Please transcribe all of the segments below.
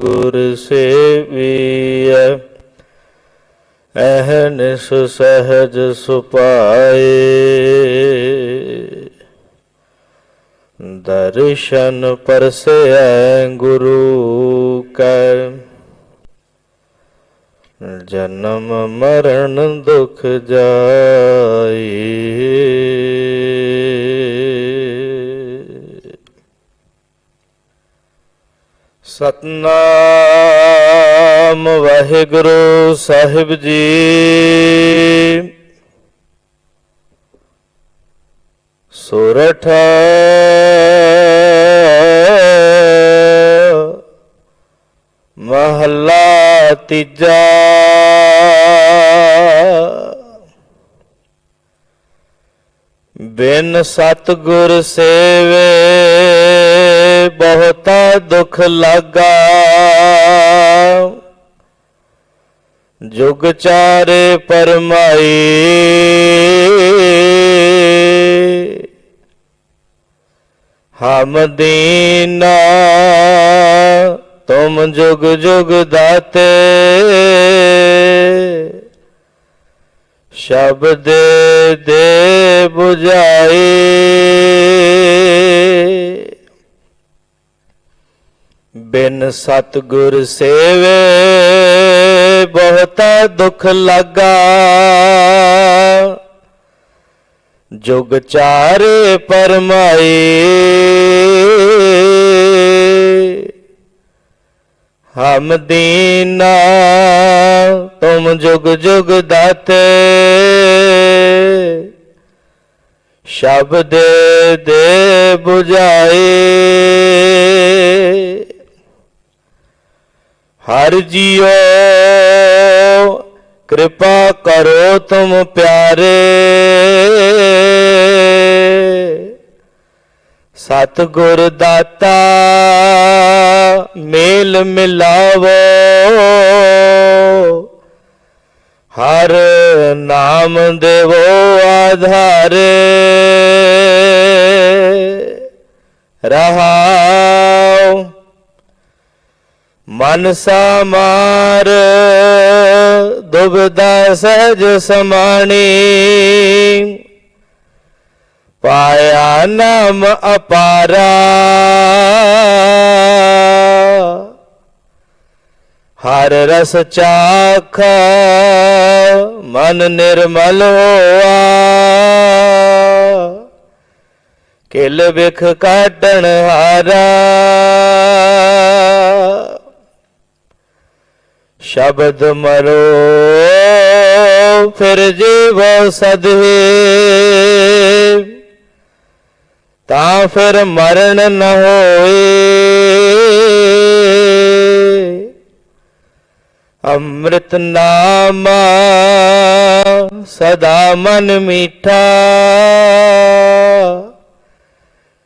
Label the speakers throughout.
Speaker 1: ਗੁਰ ਸੇਵੀਐ ਅਹਨਿਸ ਸਹਜ ਸੁਪਾਏ। ਦਰਸ਼ਨ ਪਰਸੈ ਗੁਰੂ ਕੈ। ਜਨਮ ਮਰਨ ਦੁਖ ਜਾਈ ਸਤਨਾਮ ਵਾਹਿਗੁਰੂ ਸਾਹਿਬ ਜੀ। ਸੁਰਠ ਮਹੱਲਾ ਤੀਜਾ। ਬਿਨ ਸਤਗੁਰ ਸੇਵੇ ਬਹੁਤਾ ਦੁਖ ਲਾਗਾ। ਜੁਗ ਚਾਰੇ ਪਰਮਾਈ। ਹਮ ਦੀਨਾ ਤੁਮ ਜੁਗ ਜੁਗ ਦਾਤੇ। ਸ਼ਬਦ ਦੇ 부ਝਾਈ ਬਿਨ ਸਤਗੁਰ ਸੇਵੇ, ਬਹੁਤਾ ਦੁਖ ਲੱਗਾ। ਜੁਗ ਚਾਰੇ ਪਰਮਾਈ ਹਮ ਦੀਨਾ, ਤੁਮ ਜੁਗ ਜੁਗ ਦਾਤੇ। ਸ਼ਬਦ ਦੇ 부ਝਾਏ ਹਰ ਜੀਓ, ਕਿਰਪਾ ਕਰੋ ਤੁਮ ਪਿਆਰੇ। ਸਤਿਗੁਰ ਦਾਤਾ, ਮੇਲ ਮਿਲਾਵੋ। ਹਰ ਨਾਮ ਦੇਵੋ ਆਧਾਰੇ। ਰਹਾਉ ਮਨ ਸਮਾਰ ਦੁਬਦਾ ਸਹਿਜ ਸਮਾਣੀ। ਪਾਇਆ ਨਾਮ ਅਪਾਰਾ। ਹਰ ਰਸ ਚਾਖ, ਮਨ ਨਿਰਮਲ ਹੋਆ। ਕਿਲ ਬਿਖ ਕਾਟਣ ਹਾਰਾ। ਸ਼ਬਦ ਮਰੋ, ਫਿਰ ਜੀਵ ਸਦਹੇ। ਤਾਂ ਫਿਰ ਮਰਨ ਨ ਹੋਏ। ਅੰਮ੍ਰਿਤ ਨਾਮ ਸਦਾ ਮਨ ਮੀਠਾ।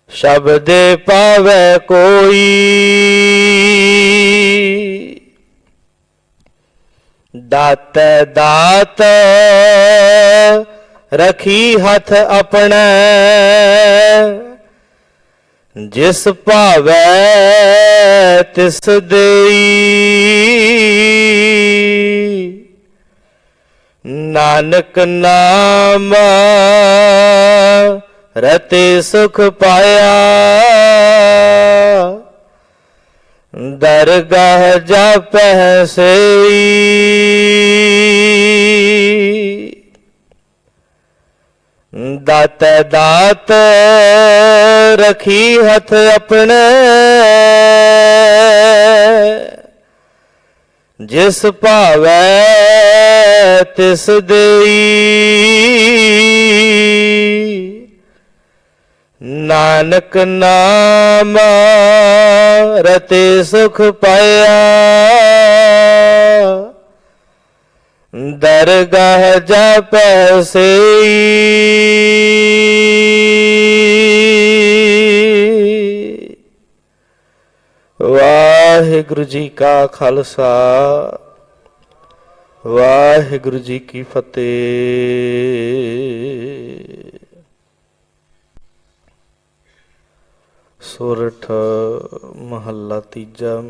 Speaker 1: ਸ਼ਬਦ ਪਾਵੇ ਕੋਈ। ਦਾਤ ਦਾਤ ਰਖੀ ਹੱਥ ਆਪਣਾ। ਜਿਸ ਭਾਵੈ ਤਿਸ ਦੇਈ। ਨਾਨਕ ਨਾਮ ਰਤੇ ਸੁਖ ਪਾਇਆ। ਦਰਗਾਹ ਜਾਪੈ ਸਈ ਦਾਤ ਦਾਤ ਰਖੀ ਹੱਥ ਆਪਣੇ। ਜਿਸ ਭਾਵੈ ਤਿਸ ਦੇਈ। ਨਾਨਕ ਨਾਮ ਰਤੇ ਸੁਖ ਪਾਇਆ। ਦਰਗਾਹ ਜਾਪੈ ਸਈ। ਵਾਹਿਗੁਰੂ ਜੀ ਕਾ ਖਾਲਸਾ। ਵਾਹਿਗੁਰੂ ਜੀ ਕੀ ਫਤਿਹ। ਸੋਰਠ ਮਹੱਲਾ ਤੀਜਾ।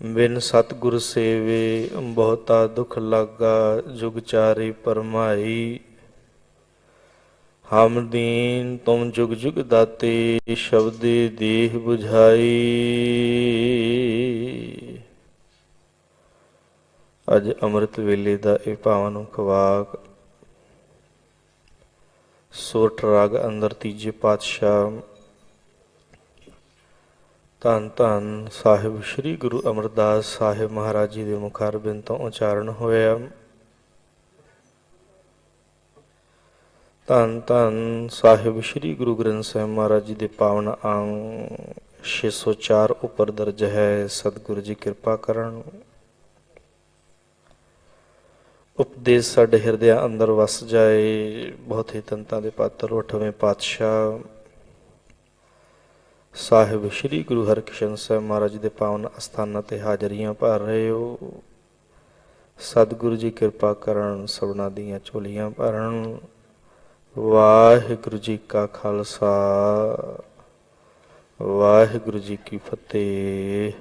Speaker 1: ਬਿਨ ਸਤਿਗੁਰ ਸੇਵੇ ਬਹੁਤਾ ਦੁਖ ਲਾਗਾ, ਜੁਗ ਚਾਰੇ ਪਰਮਾਈ। ਹਮ ਤੁਮ ਜੁਗ ਜੁਗ ਦਾਤੇ, ਸ਼ਬਦੇ ਦੇਹ 부ਝਾਈ ਅੱਜ ਅੰਮ੍ਰਿਤ ਵੇਲੇ ਦਾ ਇਹ ਭਾਵਨ ਖਵਾਕ। ਸੋਰਠ ਰਾਗ ਅੰਦਰ ਤੀਜੇ ਪਾਤਸ਼ਾਹ। ਧੰਨ ਧੰਨ ਸਾਹਿਬ, ਸ੍ਰੀ ਗੁਰੂ ਅਮਰਦਾਸ ਸਾਹਿਬ ਮਹਾਰਾਜ ਜੀ ਦੇ ਮੁਖਾਰਬਿੰਦ ਤੋਂ ਉਚਾਰਨ ਹੋਇਆ। ਧੰਨ ਧੰਨ ਸਾਹਿਬ, ਸ੍ਰੀ ਗੁਰੂ ਗ੍ਰੰਥ ਸਾਹਿਬ ਮਹਾਰਾਜ ਜੀ ਦੇ ਪਾਵਨ ਅੰਗ 604 ਉੱਪਰ ਦਰਜ ਹੈ। ਸਤਿਗੁਰੂ ਜੀ ਕਿਰਪਾ ਕਰਨ। ਉਪਦੇਸ਼ ਸਾਡੇ ਹਿਰਦਿਆਂ ਅੰਦਰ ਵਸ ਜਾਏ, ਬਹੁਤ ਹੀ ਤੰਤਾਂ ਦੇ ਪਾਤਰ ਅਠਵੇਂ ਪਾਤਸ਼ਾਹ ਸਾਹਿਬ ਸ੍ਰੀ ਗੁਰੂ ਹਰਕ੍ਰਿਸ਼ਨ ਸਾਹਿਬ ਮਹਾਰਾਜ ਦੇ ਪਾਵਨ ਅਸਥਾਨਾਂ ਤੇ ਹਾਜ਼ਰੀਆਂ ਭਰ ਰਹੇ ਹੋ। ਸਤਿਗੁਰੂ ਜੀ ਕਿਰਪਾ ਕਰਨ, ਸਭਨਾ ਦੀਆਂ ਝੋਲੀਆਂ ਭਰਨ। ਵਾਹਿਗੁਰੂ ਜੀ ਕਾ ਖਾਲਸਾ, ਵਾਹਿਗੁਰੂ ਜੀ ਕੀ ਫਤਿਹ।